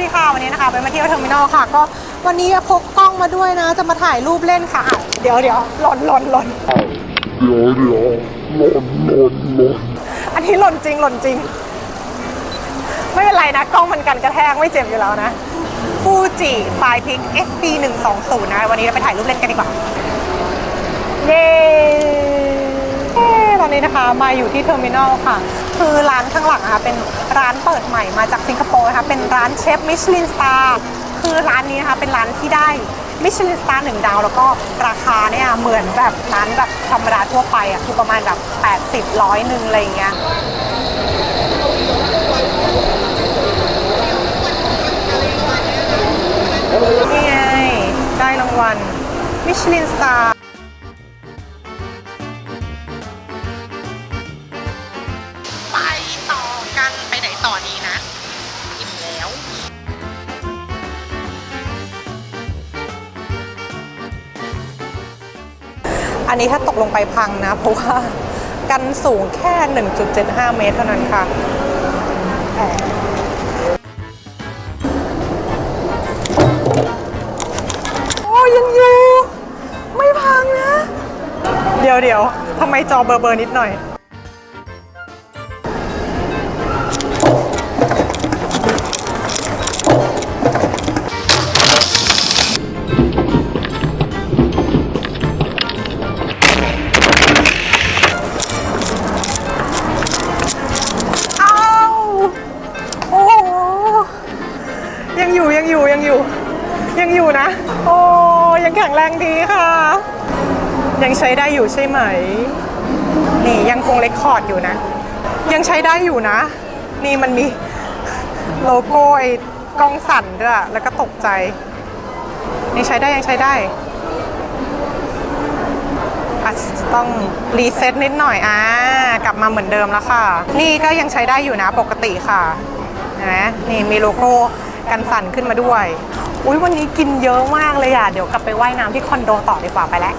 ดีค่ะวันนี้นะคะไปมาเที่ยวเทอร์มินอลค่ะ ก็วันนี้พกกล้องมาด้วยนะ จะมาถ่ายรูปเล่นค่ะอะเดี๋ยวเดี๋ยวหล่นหล่นหล่นเดี๋ยวเดี๋ยวหล่นหล่นหล่นอันนี้หล่นจริงหล่นจริง ไม่เป็นไรนะกล้องมันกันกระแทกไม่เจ็บอยู่แล้วนะฟูจิไฟพิก FP 1 2 0นะวันนี้เราไปถ่ายรูปเล่นกันดีกว่าเย้เย้ตอนนี้นะคะมาอยู่ที่เทอร์มินอลค่ะ คือร้านข้างหลังนะคะเป็นร้านเปิดใหม่มาจากสิงคโปร์นะคะเป็นร้านเชฟมิชลินสตาร์คือร้านนี้นะคะเป็นร้านที่ได้มิชลินสตาร์หนึ่งดาว แล้วก็ราคาเนี่ยเหมือนแบบร้านแบบธรรมดาทั่วไปอะคือประมาณแบบ 80ร้อยหนึ่งอะไรอย่างเงี้ยนี่ไงได้รางวัลมิชลินสตาร์ อันนี้ถ้าตกลงไปพังนะ เพราะว่ากันสูงแค่ 1.75 เมตรเท่านั้นค่ะ โอ้ยังอยู่ ไม่พังนะ เดี๋ยวเดี๋ยวทำไมจอเบอร์เบอร์นิดหน่อย ยังอยู่นะ โอ้ยังแข็งแรงดีค่ะ ยังใช้ได้อยู่ใช่ไหม นี่ยังคงเลคคอร์ดอยู่นะ ยังใช้ได้อยู่นะ นี่มันมีโลโก้ไอ้กล้องสั่นด้วยแล้วก็ตกใจ ยังใช้ได้ยังใช้ได้อาจจะต้องรีเซ็ตนิดหน่อยอ่ากลับมาเหมือนเดิมแล้วค่ะ นี่ก็ยังใช้ได้อยู่นะปกติค่ะเห็นไหมนี่มีโลโก้กันสั่นขึ้นมาด้วย อุ้ยวันนี้กินเยอะมากเลยอะ เดี๋ยวกลับไปว่ายน้ำที่คอนโดต่อดีกว่าไปแล้ว